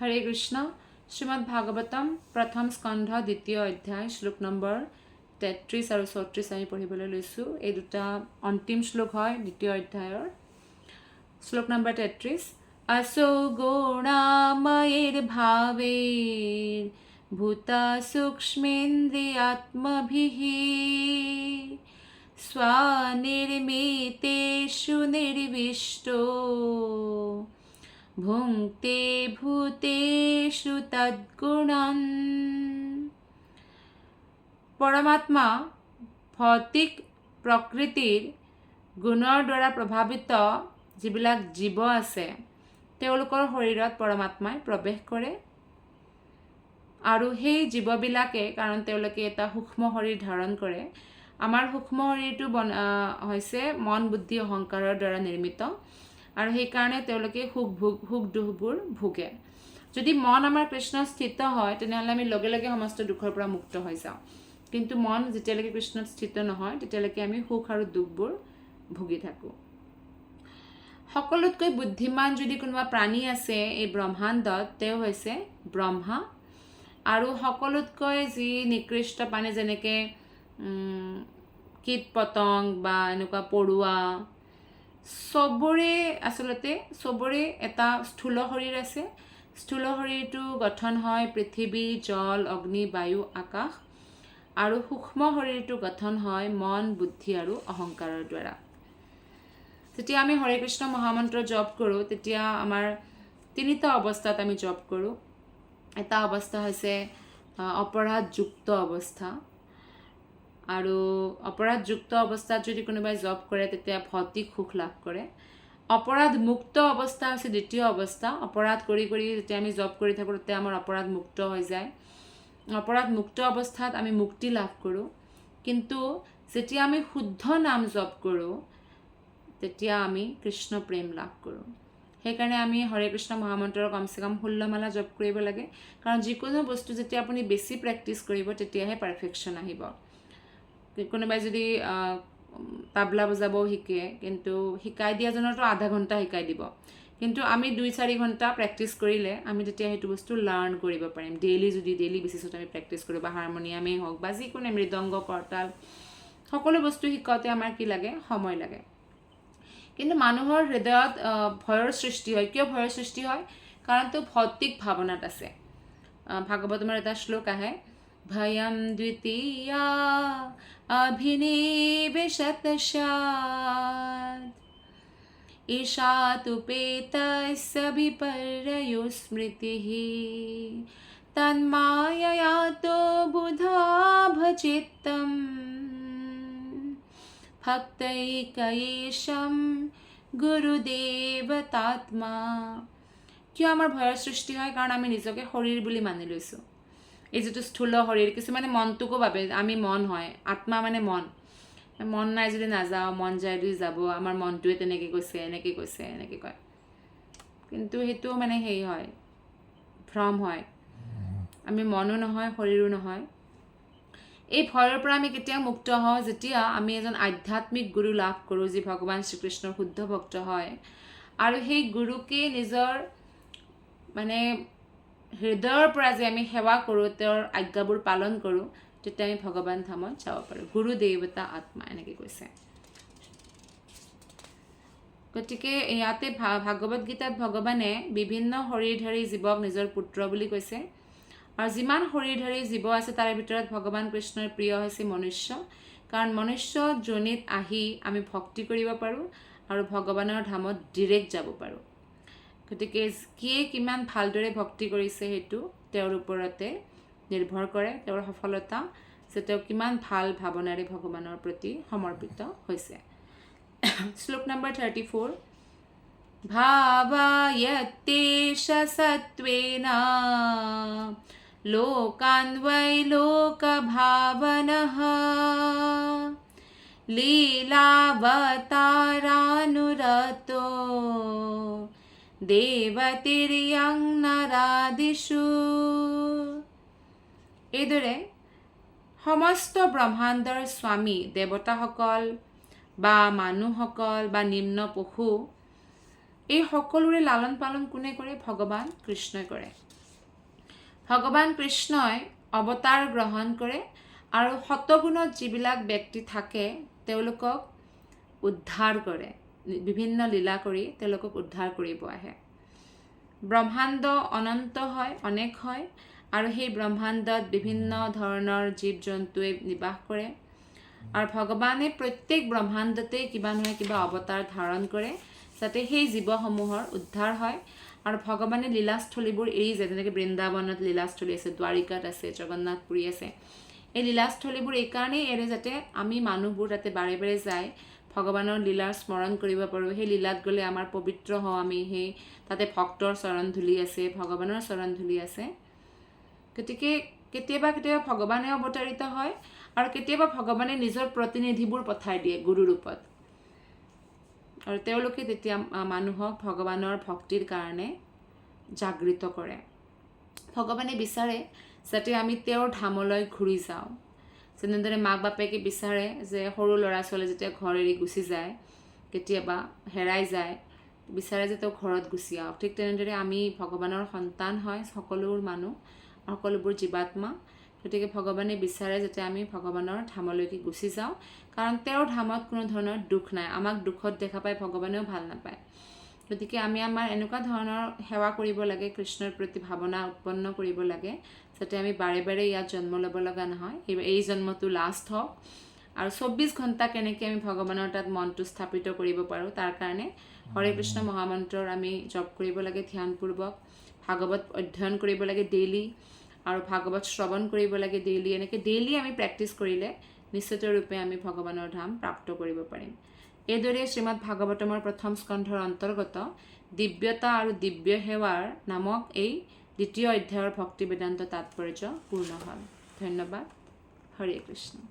হৰে কৃষ্ণ শ্ৰীমদ ভাগৱতম প্ৰথম স্কন্ধ দ্বিতীয় অধ্যায় শ্লোক নম্বৰ তেত্ৰিছ আৰু চৌত্ৰিছ আমি পঢ়িবলৈ লৈছোঁ এই দুটা অন্তিম শ্লোক হয় দ্বিতীয় অধ্যায়ৰ শ্লোক নম্বৰ তেত্ৰিছ असो गुणामयैर्भावैर् भूता सूक्ष्मेन्द्रियात्मभिः स्वानिर्मितेषु निर्विष्टो ভুংতে ভূতেষু তদ্গুণন পৰমাত্মা ভৌতিক প্ৰকৃতিৰ গুণৰ দ্বাৰা প্ৰভাৱিত যিবিলাক জীৱ আছে, তেওঁলোকৰ শৰীৰত পৰমাত্মাই প্ৰৱেশ কৰে। আৰু সেই জীৱবিলাকে, কাৰণ তেওঁলোকে এটা সূক্ষ্ম শৰীৰ ধাৰণ কৰে, আমাৰ সূক্ষ্ম শৰীৰটো বন হৈছে মন, বুদ্ধি, অহংকাৰৰ দ্বাৰা নিৰ্মিত। আৰু সেইকাৰণে তেওঁলোকে সুখ ভোগ, সুখ দুখবোৰ ভোগে। যদি মন আমাৰ কৃষ্ণ স্থিত হয়, তেনেহ'লে আমি লগে লগে সমস্ত দুখৰ পৰা মুক্ত হৈ যাওঁ। কিন্তু মন যেতিয়ালৈকে কৃষ্ণত স্থিত নহয়, তেতিয়ালৈকে আমি সুখ আৰু দুখবোৰ ভুগি থাকোঁ। সকলোতকৈ বুদ্ধিমান যদি কোনোবা প্ৰাণী আছে এই ব্ৰহ্মাণ্ডত, তেওঁ হৈছে ব্ৰহ্মা। আৰু সকলোতকৈ যি নিকৃষ্ট প্ৰাণী যেনেকৈ কীট পতংগ বা এনেকুৱা পৰুৱা চবৰে, আচলতে চবৰে এটা স্থূল শৰীৰ আছে। স্থূল শৰীৰটো গঠন হয় পৃথিৱী, জল, অগ্নি, বায়ু, আকাশ। আৰু সূক্ষ্ম শৰীৰটো গঠন হয় মন, বুদ্ধি আৰু অহংকাৰৰ দ্বাৰা। যেতিয়া আমি হৰে কৃষ্ণ মহামন্ত্ৰ জপ কৰোঁ, তেতিয়া আমাৰ তিনিটা অৱস্থাত আমি জপ কৰোঁ। এটা অৱস্থা হৈছে অপৰাধযুক্ত অৱস্থা। আৰু অপৰাধযুক্ত অৱস্থাত যদি কোনোবাই জপ কৰে, তেতিয়া ভৌতিক সুখ লাভ কৰে। অপৰাধ মুক্ত অৱস্থা হৈছে দ্বিতীয় অৱস্থা। অপৰাধ কৰি কৰি যেতিয়া আমি জপ কৰি থাকোঁ, তেতিয়া আমাৰ অপৰাধ মুক্ত হৈ যায়। অপৰাধ মুক্ত অৱস্থাত আমি মুক্তি লাভ কৰোঁ। কিন্তু যেতিয়া আমি শুদ্ধ নাম জপ কৰোঁ, তেতিয়া আমি কৃষ্ণ প্ৰেম লাভ কৰোঁ। সেইকাৰণে আমি হৰে কৃষ্ণ মহামন্ত্ৰৰ কমচে কম ষোল্লমালা জপ কৰিব লাগে। কাৰণ যিকোনো বস্তু যেতিয়া আপুনি বেছি প্ৰেক্টিচ কৰিব, তেতিয়াহে পাৰফেকশ্যন আহিব। কোনোবাই যদি তাবলা বজাব শিকে, কিন্তু শিকাই দিয়াজনৰতো আধা ঘণ্টা শিকাই দিব। কিন্তু আমি দুই চাৰি ঘণ্টা প্ৰেক্টিচ কৰিলে, আমি তেতিয়া সেইটো বস্তু লাৰ্ণ কৰিব পাৰিম। ডেইলি যদি ডেইলি বেচিছত আমি প্ৰেক্টিচ কৰোঁ, বা হাৰমনিয়ামেই হওক, বা যিকোনো মৃদংগ কৰতাল সকলো বস্তু শিকাওঁতে আমাৰ কি লাগে? সময় লাগে। কিন্তু মানুহৰ হৃদয়ত ভয়ৰ সৃষ্টি হয়। কিয় ভয়ৰ সৃষ্টি হয়? কাৰণ তেওঁ ভৌতিক ভাৱনাত আছে। ভাগৱতমৰ এটা শ্লোক আহে ভয়ম দ্বিতীয়া अभिनिवेशतशात् ईशातुपेतस्य विपर्ययो स्मृतिः तन्माययातो बुधा भचित्तम् ভক্তৈকয়েশম গুৰুদেৱতাত্মা কিয় আমাৰ ভয়ৰ সৃষ্টি হয় কাৰণ আমি নিজকে শৰীৰ বুলি মানি লৈছোঁ এই যিটো স্থূল শৰীৰ, কিছুমানে মনটোকো ভাবে, আমি মন হয়, আত্মা মানে মন। মন নাই যদি নাযাওঁ, মন যায় যদি যাব, আমাৰ মনটোৱে তেনেকৈ কৈছে, এনেকৈ কৈছে, এনেকৈ কয়। কিন্তু সেইটো মানে হেৰি হয়, ভ্ৰম হয়। আমি মনো নহয়, শৰীৰো নহয়। এই ভয়ৰ পৰা আমি কেতিয়া মুক্ত হওঁ, যেতিয়া আমি এজন আধ্যাত্মিক গুৰু লাভ কৰোঁ, যি ভগৱান শ্ৰীকৃষ্ণৰ শুদ্ধ ভক্ত হয়। আৰু সেই গুৰুকে নিজৰ মানে হৃদয়ৰ পৰা যে আমি সেৱা কৰোঁ তেওঁৰ আজ্ঞাবোৰ পালন কৰোঁ তেতিয়া আমি ভগৱান ধামত যাব পাৰোঁ। গুৰু দেৱতা আত্মা এনেকৈ কৈছে। গতিকে ইয়াতে ভাগৱত গীতাত ভগৱানে বিভিন্ন শৰীৰধাৰী জীৱক নিজৰ পুত্ৰ বুলি কৈছে। আৰু যিমান শৰীৰধাৰী জীৱ আছে তাৰে ভিতৰত ভগৱান কৃষ্ণৰ প্ৰিয় হৈছে মনুষ্য। কাৰণ মনুষ্য যোনিত আহি আমি ভক্তি কৰিব পাৰোঁ আৰু ভগৱানৰ ধামত ডিৰেক্ট যাব পাৰোঁ। গতিকে কিয়ে কিমান ভালদৰে ভক্তি কৰিছে সেইটো তেওঁৰ ওপৰতে নিৰ্ভৰ কৰে তেওঁৰ সফলতা যে তেওঁ কিমান ভাল ভাৱনাৰে ভগৱানৰ প্ৰতি সমৰ্পিত হৈছে শ্লোক নম্বৰ থাৰ্টি ফ'ৰ ভাৱায়তেশ সত্বেনা लोकान् वै लोकभावनः লীলাবতারানুরতো দেৱতীৰিয়ং নৰাদিষু এইদৰে সমস্ত ব্ৰহ্মাণ্ডৰ স্বামী দেৱতাসকল বা মানুহসকল বা নিম্ন পশু এই সকলোৰে লালন পালন কোনে কৰে ভগৱান কৃষ্ণই কৰে ভগৱান কৃষ্ণই অৱতাৰ গ্ৰহণ কৰে আৰু শতগুণত যিবিলাক ব্যক্তি থাকে তেওঁলোকক উদ্ধাৰ কৰে বিভিন্ন লীলা কৰি তেওঁলোকক উদ্ধাৰ কৰিব আহে। ব্ৰহ্মাণ্ড অনন্ত হয়, অনেক হয়, আৰু সেই ব্ৰহ্মাণ্ডত বিভিন্ন ধৰণৰ জীৱ জন্তুৱে নিবাস কৰে। আৰু ভগৱানে প্ৰত্যেক ব্ৰহ্মাণ্ডতেই কিবা নহয় কিবা অৱতাৰ ধাৰণ কৰে, যাতে সেই জীৱসমূহৰ উদ্ধাৰ হয়। আৰু ভগৱানে লীলাস্থলীবোৰ এৰি যায়, যেনেকৈ বৃন্দাবনত লীলাস্থলী আছে, দ্বাৰিকাত আছে, জগন্নাথপুৰী আছে। এই লীলাস্থলীবোৰ এইকাৰণেই এৰে যাতে আমি মানুহবোৰ তাতে বাৰে বাৰে যাই ভগৱানৰ লীলাৰ স্মৰণ কৰিব পাৰোঁ। সেই লীলাত গ'লে আমাৰ পবিত্ৰ হওঁ আমি। সেই তাতে ভক্তৰ চৰণ ধূলি আছে ভগৱানৰ চৰণ ধূলি আছে। গতিকে কেতিয়াবা কেতিয়াবা ভগৱানে অৱতাৰিত হয় আৰু কেতিয়াবা ভগৱানে নিজৰ প্ৰতিনিধিবোৰ পঠাই দিয়ে গুৰু ৰূপত। আৰু তেওঁলোকে তেতিয়া মানুহক ভগৱানৰ ভক্তিৰ কাৰণে জাগৃত কৰে। ভগৱানে বিচাৰে যাতে আমি তেওঁৰ ধামলৈ ঘূৰি যাওঁ। যেনেদৰে মাক বাপেকে বিচাৰে যে সৰু ল'ৰা ছোৱালী যেতিয়া ঘৰ এৰি গুচি যায় কেতিয়াবা হেৰাই যায় বিচাৰে যে তেওঁ ঘৰত গুচি আহক। ঠিক তেনেদৰে আমি ভগৱানৰ সন্তান হয় সকলো মানুহ সকলোবোৰ জীৱাত্মা। গতিকে ভগৱানে বিচাৰে যাতে আমি ভগৱানৰ ধামলৈকে গুচি যাওঁ কাৰণ তেওঁৰ ধামত কোনো ধৰণৰ দুখ নাই। আমাক দুখত দেখা পাই ভগৱানেও ভাল নাপায়। গতিকে আমি আমাৰ এনেকুৱা ধৰণৰ সেৱা কৰিব লাগে কৃষ্ণৰ প্ৰতি ভাৱনা উৎপন্ন কৰিব লাগে যাতে আমি বাৰে বাৰে ইয়াত জন্ম ল'ব লগা নহয়। এই- এই জন্মটো লাষ্ট হওক। আৰু চৌব্বিছ ঘণ্টা কেনেকৈ আমি ভগৱানৰ তাত মনটো স্থাপিত কৰিব পাৰোঁ তাৰ কাৰণে হৰে কৃষ্ণ মহামন্ত্ৰৰ আমি জপ কৰিব লাগে ধ্যানপূৰ্বক ভাগৱত অধ্যয়ন কৰিব লাগে ডেইলি আৰু ভাগৱত শ্ৰৱণ কৰিব লাগে ডেইলি এনেকৈ ডেইলি আমি প্ৰেক্টিছ কৰিলে নিশ্চিত ৰূপে আমি ভগৱানৰ ধাম প্ৰাপ্ত কৰিব পাৰিম। এইদৰে শ্ৰীমদ ভাগৱতমৰ প্ৰথম স্কন্ধৰ অন্তৰ্গত দিব্যতা আৰু দিব্য সেৱাৰ নামক এই দ্বিতীয় অধ্যায়ৰ ভক্তি বেদান্ত তাৎপৰ্য পূৰ্ণ হ'ল। ধন্যবাদ। হৰে কৃষ্ণ।